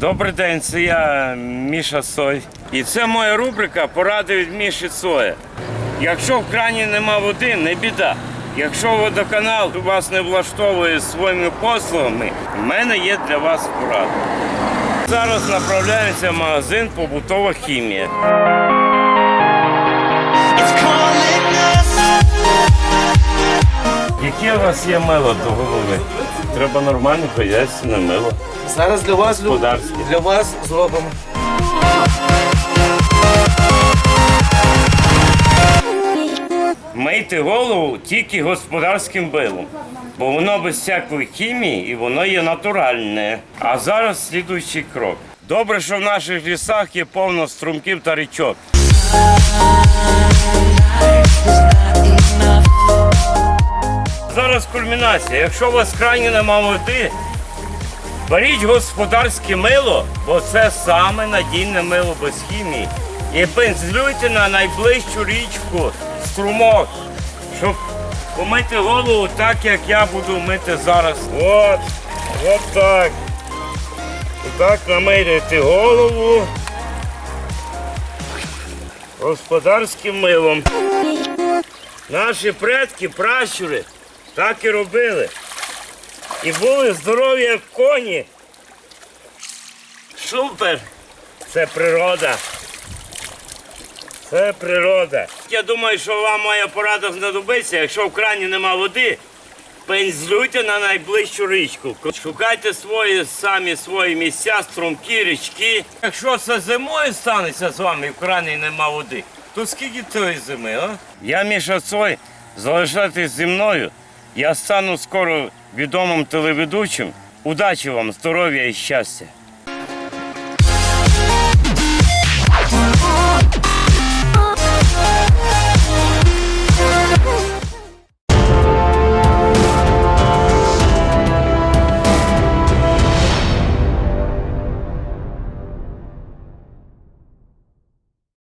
Добрий день, це я Міша Сой. І це моя рубрика Поради від Міші Соя. Якщо в крані нема води, не біда. Якщо водоканал вас не влаштовує своїми послугами, в мене є для вас порада. Зараз направляємося в магазин побутова хімія. Яке у вас є мило до голови? Треба нормальне хазяйственне мило. Зараз для вас Лю- для вас зробимо. Мийте голову тільки господарським билом, бо воно без всякої хімії і воно є натуральне. А зараз слідуючий крок. Добре, що в наших лісах є повно струмків та річок. Зараз кульмінація. Якщо у вас в крані нема води, беріть господарське мило, бо це саме надійне мило без хімії. І пензлюйте на найближчу річку струмок, щоб помити голову так, як я буду мити зараз. От, от так. Отак намиляйте голову господарським милом. Наші предки, пращури, так і робили. І були здорові, як коні. Супер! Це природа. Це природа. Я думаю, що вам моя порада знадобиться. Якщо в крані нема води, пензлюйте на найближчу річку. Шукайте свої самі свої місця, струмки, річки. Якщо це зимою станеться з вами і в крані нема води, то скільки тої зими, а? Я Міша Цой, залишайтесь зі мною. Я стану скоро відомим телеведучим. Удачі вам, здоров'я і щастя!